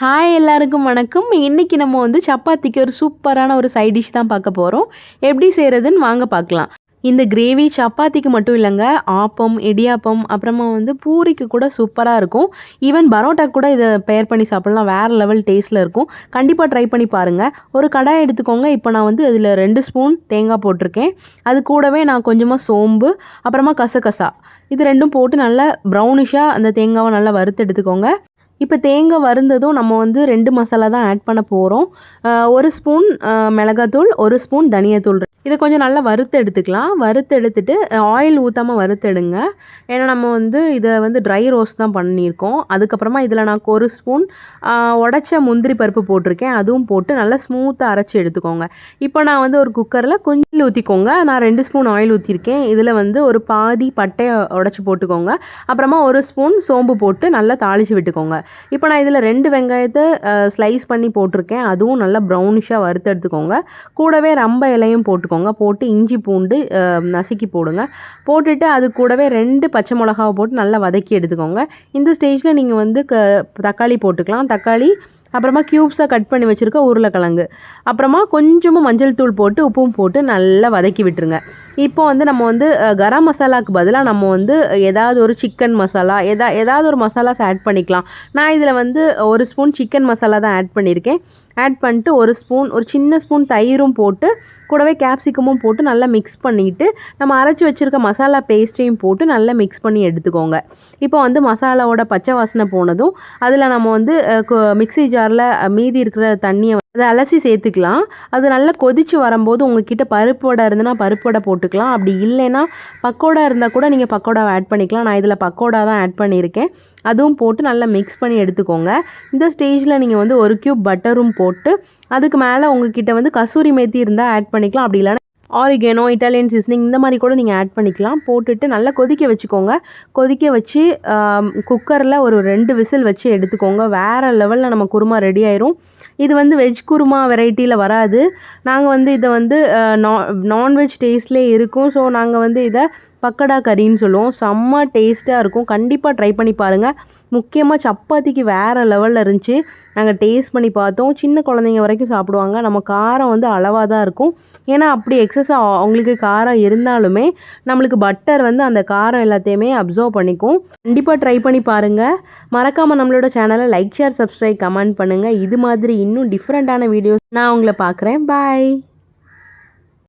Hi எல்லாருக்கும் வணக்கம். இன்னைக்கு நம்ம வந்து சப்பாத்திக்கு ஒரு சூப்பரான ஒரு சைட் டிஷ் தான் பார்க்க போகிறோம் எப்படி செய்கிறதுன்னு வாங்க பார்க்கலாம். இந்த கிரேவி சப்பாத்திக்கு மட்டும் இல்லைங்க ஆப்பம் இடியாப்பம் அப்புறமா வந்து பூரிக்கு கூட சூப்பராக இருக்கும். ஈவன் பரோட்டா கூட இதை பெயர் பண்ணி சாப்பிட்லாம். வேறு லெவல் டேஸ்ட்டில் இருக்கும். கண்டிப்பாக ட்ரை பண்ணி பாருங்கள் ஒரு கடாய் எடுத்துக்கோங்க. இப்போ நான் வந்து அதில் ரெண்டு ஸ்பூன் தேங்காய் போட்டிருக்கேன். அது கூடவே நான் கொஞ்சமாக சோம்பு அப்புறமா கசகசா. இது ரெண்டும் போட்டு நல்லா ப்ரௌனிஷாக அந்த தேங்காவை நல்லா வறுத்து எடுத்துக்கோங்க. இப்போ தேங்காய் வருந்ததும் நம்ம வந்து ரெண்டு மசாலா தான் ஆட் பண்ண போகிறோம் ஒரு ஸ்பூன் மிளகாத்தூள் ஒரு ஸ்பூன் தனியாத்தூள் இதை கொஞ்சம் நல்லா வறுத்து எடுத்துக்கலாம். வறுத்து எடுத்துட்டு ஆயில் ஊற்றாமல் வறுத்தெடுங்க ஏன்னா நம்ம வந்து இதை வந்து ட்ரை ரோஸ்ட் தான் பண்ணியிருக்கோம். அதுக்கப்புறமா இதில் நான் ஒரு ஸ்பூன் உடச்ச முந்திரி பருப்பு போட்டிருக்கேன். அதுவும் போட்டு நல்லா ஸ்மூத்தாக அரைச்சி எடுத்துக்கோங்க. இப்போ நான் வந்து ஒரு குக்கரில் கொஞ்சம் ஊற்றிக்கோங்க நான் ரெண்டு ஸ்பூன் ஆயில் ஊற்றிருக்கேன் இதில் வந்து ஒரு பாதி பட்டையை உடச்சி போட்டுக்கோங்க. அப்புறமா ஒரு ஸ்பூன் சோம்பு போட்டு நல்லா தாளித்து விட்டுக்கோங்க. இப்போ நான் இதில் ரெண்டு வெங்காயத்தை ஸ்லைஸ் பண்ணி போட்டிருக்கேன். அதுவும் நல்லா ப்ரௌனிஷாக வறுத்து எடுத்துக்கோங்க. கூடவே ரொம்ப இலையும் போட்டுக்கோங்க. போட்டு இஞ்சி பூண்டு நசுக்கி போடுங்க. போட்டுட்டு அது கூடவே ரெண்டு பச்சை மிளகாவை போட்டு நல்லா வதக்கி எடுத்துக்கோங்க. இந்த ஸ்டேஜில் நீங்கள் வந்து க தக்காளி போட்டுக்கலாம். தக்காளி அப்புறமா க்யூப்ஸாக கட் பண்ணி வச்சுருக்க உருளைக்கிழங்கு. அப்புறமா கொஞ்சமாக மஞ்சள் தூள் போட்டு உப்பும் போட்டு நல்லா வதக்கி விட்டுருங்க. இப்போ வந்து நம்ம வந்து கரம் மசாலாவுக்கு பதிலாக நம்ம வந்து ஏதாவது ஒரு சிக்கன் மசாலா எதா ஏதாவது ஒரு மசாலாஸ் ஆட் பண்ணிக்கலாம். நான் இதில் வந்து ஒரு ஸ்பூன் சிக்கன் மசாலா தான் ஆட் பண்ணியிருக்கேன் ஆட் பண்ணிட்டு ஒரு ஸ்பூன் ஒரு சின்ன ஸ்பூன் தயிரும் போட்டு கூடவே கேப்சிகமும் போட்டு நல்லா மிக்ஸ் பண்ணிவிட்டு நம்ம அரைச்சி வச்சுருக்க மசாலா பேஸ்ட்டையும் போட்டு நல்லா மிக்ஸ் பண்ணி எடுத்துக்கோங்க. இப்போ வந்து மசாலாவோட பச்சை வாசனை போனதும் அதில் நம்ம வந்து மிக்ஸி ஜார் ஜாரில் மீதி இருக்கிற தண்ணியை அதை அலசி சேர்த்துக்கலாம். அது நல்லா கொதித்து வரும்போது உங்ககிட்ட பருப்பு வடை இருந்ததுன்னா பருப்பு வடை போட்டுக்கலாம். அப்படி இல்லைன்னா பக்கோடா இருந்தால் கூட நீங்கள் பக்கோடாவை ஆட் பண்ணிக்கலாம். நான் இதில் பக்கோடா தான் ஆட் பண்ணியிருக்கேன். அதுவும் போட்டு நல்லா மிக்ஸ் பண்ணி எடுத்துக்கோங்க. இந்த ஸ்டேஜில் நீங்கள் வந்து ஒரு க்யூப் பட்டரும் போட்டு அதுக்கு மேலே உங்ககிட்ட வந்து கசூரி மேத்தி இருந்தால் ஆட் பண்ணிக்கலாம். அப்படி இல்லைனா ஆரிகேனோ இட்டாலியன் சீசனிங் இந்த மாதிரி கூட நீங்கள் ஆட் பண்ணிக்கலாம். போட்டுட்டு நல்லா கொதிக்க வச்சுக்கோங்க. கொதிக்க வச்சு குக்கரில் ஒரு ரெண்டு விசில் வச்சு எடுத்துக்கோங்க. வேறு லெவலில் நம்ம குருமா ரெடி ஆயிரும். இது வந்து வெஜ் குருமா வெரைட்டியில் வராது. நாங்கள் வந்து இதை வந்து நான் நான்வெஜ் டேஸ்ட்லேயே இருக்கும். ஸோ நாங்கள் வந்து இதை பக்கடா கறின்னு சொல்லுவோம். செம்ம டேஸ்ட்டாக இருக்கும். கண்டிப்பாக ட்ரை பண்ணி பாருங்கள் முக்கியமாக சப்பாத்திக்கு வேறு லெவலில் இருந்துச்சு. நாங்கள் டேஸ்ட் பண்ணி பார்த்தோம். சின்ன குழந்தைங்க வரைக்கும் சாப்பிடுவாங்க. நம்ம காரம் வந்து அளவாக தான் இருக்கும். ஏன்னா அப்படி எக்ஸஸாக அவங்களுக்கு காரம் இருந்தாலுமே நம்மளுக்கு பட்டர் வந்து அந்த காரம் எல்லாத்தையுமே அப்சர்வ் பண்ணிக்கும். கண்டிப்பாக ட்ரை பண்ணி பாருங்கள் மறக்காமல் நம்மளோட சேனலை லைக் ஷேர் சப்ஸ்கிரைப் கமெண்ட் பண்ணுங்கள் இது மாதிரி இன்னும் டிஃப்ரெண்ட்டான வீடியோஸ் நான் உங்களை பார்க்குறேன். பாய்